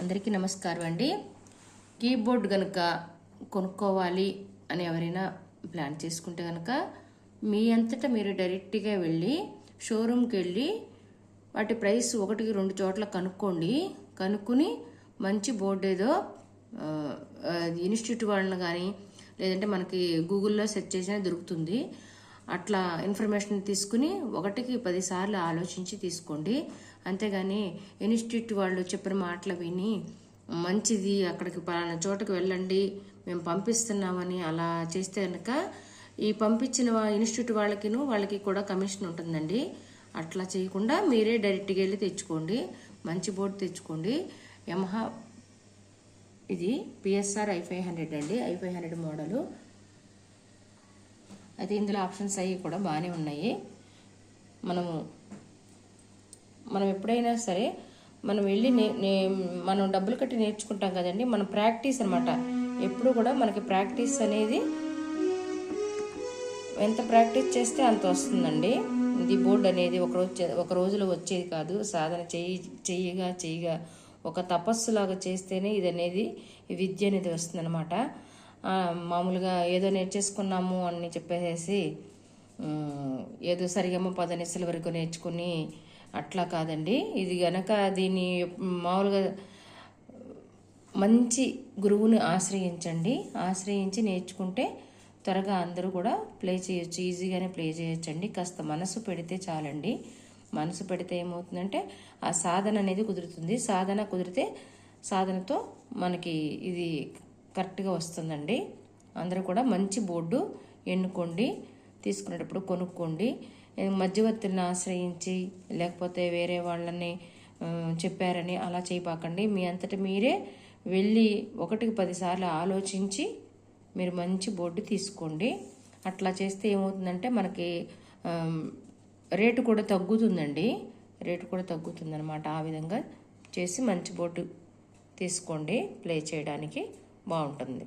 అందరికీ నమస్కారం అండి. కీబోర్డ్ కనుక కొనుక్కోవాలి అని ఎవరైనా ప్లాన్ చేసుకుంటే కనుక మీ అంతటా మీరు డైరెక్ట్గా వెళ్ళి షోరూమ్కి వెళ్ళి వాటి ప్రైస్ ఒకటికి రెండు చోట్ల కనుక్కోండి. కనుక్కుని మంచి బోర్డు ఏదో ఇన్స్టిట్యూట్ వాళ్ళని కానీ లేదంటే మనకి గూగుల్లో సెర్చ్ చేసినా దొరుకుతుంది. అట్లా ఇన్ఫర్మేషన్ తీసుకుని ఒకటికి పదిసార్లు ఆలోచించి తీసుకోండి. అంతేగాని ఇన్స్టిట్యూట్ వాళ్ళు చెప్పిన మాటలు విని మంచిది అక్కడికి పలానా చోటకి వెళ్ళండి మేము పంపిస్తున్నామని అలా చేస్తే కనుక ఈ పంపించిన ఇన్స్టిట్యూట్ వాళ్ళకిను వాళ్ళకి కూడా కమిషన్ ఉంటుందండి. అట్లా చేయకుండా మీరే డైరెక్ట్గా వెళ్ళి తెచ్చుకోండి. మంచి బోర్డు తెచ్చుకోండి. యమహా ఇది పిఎస్ఆర్ ఐ ఫైవ్ హండ్రెడ్ అండి. I five hundred model. అయితే ఇందులో ఆప్షన్స్ అవి కూడా బాగానే ఉన్నాయి. మనము మనం ఎప్పుడైనా సరే మనం వెళ్ళి నే నే- మనం డబ్బులు కట్టి నేర్చుకుంటాం కదండి. మన ప్రాక్టీస్ అనమాట ఎప్పుడు కూడా మనకి ప్రాక్టీస్ అనేది ఎంత ప్రాక్టీస్ చేస్తే అంత వస్తుందండి. ఇది బోర్డు అనేది ఒక రోజు ఒక రోజులో వచ్చేది కాదు. సాధన చేయి చెయ్యగా చేయగా ఒక తపస్సులాగా చేస్తేనే ఇది అనేది విద్య అనేది వస్తుందన్నమాట. మామూలుగా ఏదో నేర్చేసుకున్నాము అని చెప్పేసి ఏదో సరిగమ్మ పదనిసల వరకు నేర్చుకుని అట్లా కాదండి. ఇది గనక దీన్ని మామూలుగా మంచి గురువుని ఆశ్రయించండి. ఆశ్రయించి నేర్చుకుంటే త్వరగా అందరూ కూడా ప్లే చేయొచ్చు. ఈజీగానే ప్లే చేయొచ్చండి. కాస్త మనసు పెడితే చాలండి. మనసు పెడితే ఏమవుతుందంటే ఆ సాధన అనేది కుదురుతుంది. సాధన కుదిరితే సాధనతో మనకి ఇది కరెక్ట్గా వస్తుందండి. అందరూ కూడా మంచి బోర్డు ఎన్నుకోండి తీసుకునేటప్పుడు కొనుక్కోండి. మధ్యవర్తులను ఆశ్రయించి లేకపోతే వేరే వాళ్ళని చెప్పారని అలా చేయపాకండి మీ అంతటి మీరే వెళ్ళి ఒకటికి పదిసార్లు ఆలోచించి మీరు మంచి బోర్డు తీసుకోండి. అట్లా చేస్తే ఏమవుతుందంటే మనకి రేటు కూడా తగ్గుతుందండి. రేటు కూడా తగ్గుతుందన్నమాట. ఆ విధంగా చేసి మంచి బోర్డు తీసుకోండి ప్లే చేయడానికి. బాగుంటుంది